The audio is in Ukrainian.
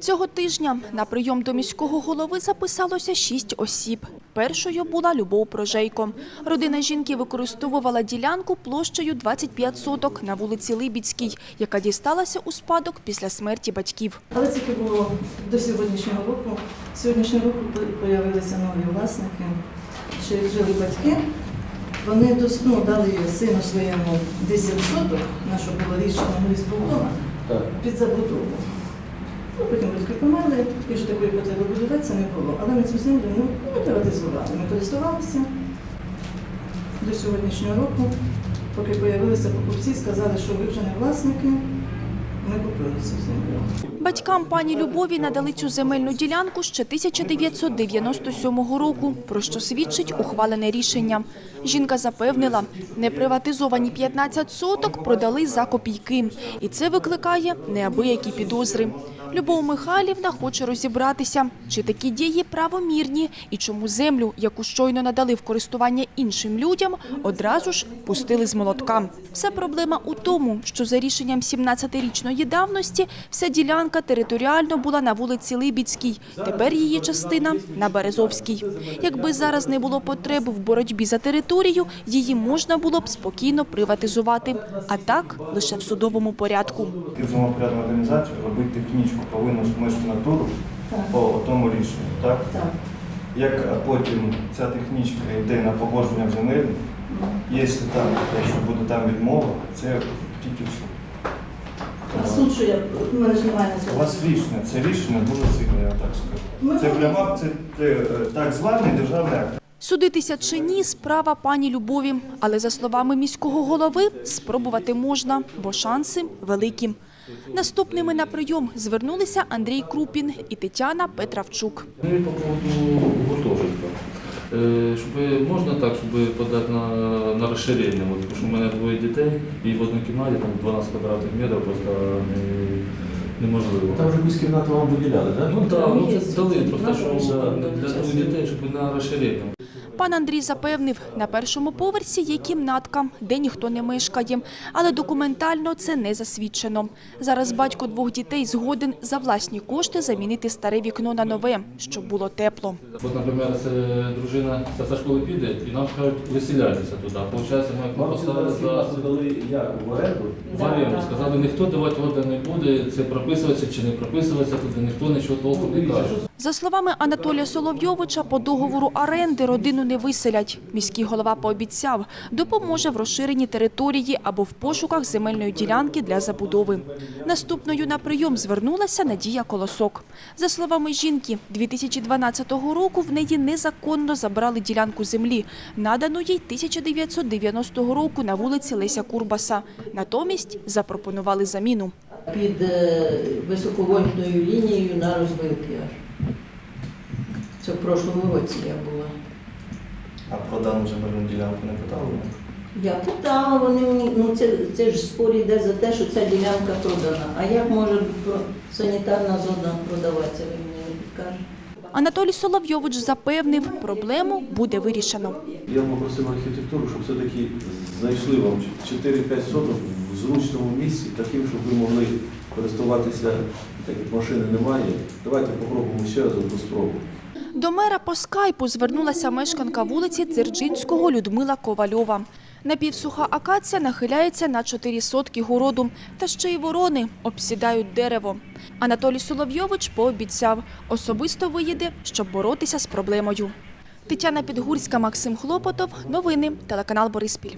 Цього тижня на прийом до міського голови записалося шість осіб. Першою була Любов Прожейко. Родина жінки використовувала ділянку площею 25 соток на вулиці Либідській, яка дісталася у спадок після смерті батьків. Але це було до сьогоднішнього року. Сьогоднішнього року з'явилися нові власники. Ще як жили батьки. Вони дос- ну, дали сину своєму 10 соток, на що було рішення міського під забудову. Ну, потім батьки померли, і вже такої потреби будуватися не було. Але ми цю землю ну, приватизували. Ми користувалися до сьогоднішнього року, поки з'явилися покупці, сказали, що ви вже не власники. Ми купили. Батькам пані Любові надали цю земельну ділянку ще 1997 року, про що свідчить ухвалене рішення. Жінка запевнила, неприватизовані 15 соток продали за копійки. І це викликає неабиякі підозри. Любов Михайлівна хоче розібратися, чи такі дії правомірні і чому землю, яку щойно надали в користування іншим людям, одразу ж пустили з молотка. Вся проблема у тому, що за рішенням 17-річної давності вся ділянка територіально була на вулиці Либідській, тепер її частина на Березовській. Якби зараз не було потреби в боротьбі за територію, її можна було б спокійно приватизувати, а так лише в судовому порядку. Підземопорядну організацію робити технічку повинну натуру по тому рішенню. Так? Так. Як потім ця технічка йде на погодження в земель, якщо там, якщо буде там відмова, це тільки в суд. А суд, що я у мене ж немає на У вас рішення, це рішення дуже сильне, я так скажу. Це це, це е, так званий державний акт. Судитися чи ні – справа пані Любові. Але за словами міського голови, спробувати можна, бо шанси великі. Наступними на прийом звернулися Андрій Крупін і Тетяна Петравчук. Ну і по поводу гуртожитка. Е, Щоб можна так, щоб подати на, на розширення, тому що в мене двоє дітей і в одній кімнаті там 12 квадратних метрів просто не, неможливо. Там вже якусь кімнату вам виділяли, так? Ну так, ну це дали просто, що для двох дітей, щоб на розширення. Пан Андрій запевнив, на першому поверсі є кімнатка, де ніхто не мешкає. Але документально це не засвідчено. Зараз батько двох дітей згоден за власні кошти замінити старе вікно на нове, щоб було тепло. От, наприклад, це дружина з школи піде і нам скажуть виселяйтеся туди. Получається, ми як поставили за дали як в оренду? в оренду. Сказали, ніхто давати ордер не буде, це прописуватися чи не прописуватися туди, ніхто нічого толком не каже. За словами Анатолія Соловйовича, по договору оренди родину не виселять. Міський голова пообіцяв, допоможе в розширенні території або в пошуках земельної ділянки для забудови. Наступною на прийом звернулася Надія Колосок. За словами жінки, 2012 року в неї незаконно забрали ділянку землі, надану їй 1990 року на вулиці Леся Курбаса. Натомість запропонували заміну. під е, високовольтною лінією на розвилки аж. Це в прошлому році я була. А про дану земельну ділянку не питали? Я питала, вони мені, ну це, це ж спор йде за те, що ця ділянка продана. А як може санітарна зона продаватися, ви мені не підкажете? Анатолій Соловйович запевнив, проблему буде вирішено. Я б попросив архітектуру, щоб все-таки знайшли вам 4-5 соток в зручному місці, таким, щоб ви могли користуватися, так як машини немає. Давайте попробуємо ще раз одну спробу. До мера по скайпу звернулася мешканка вулиці Дзержинського Людмила Ковальова. Напівсуха акація нахиляється на 4 сотки городу, та ще й ворони обсідають дерево. Анатолій Соловйович пообіцяв, особисто виїде, щоб боротися з проблемою. Тетяна Підгурська, Максим Хлопотов. Новини. Телеканал Бориспіль.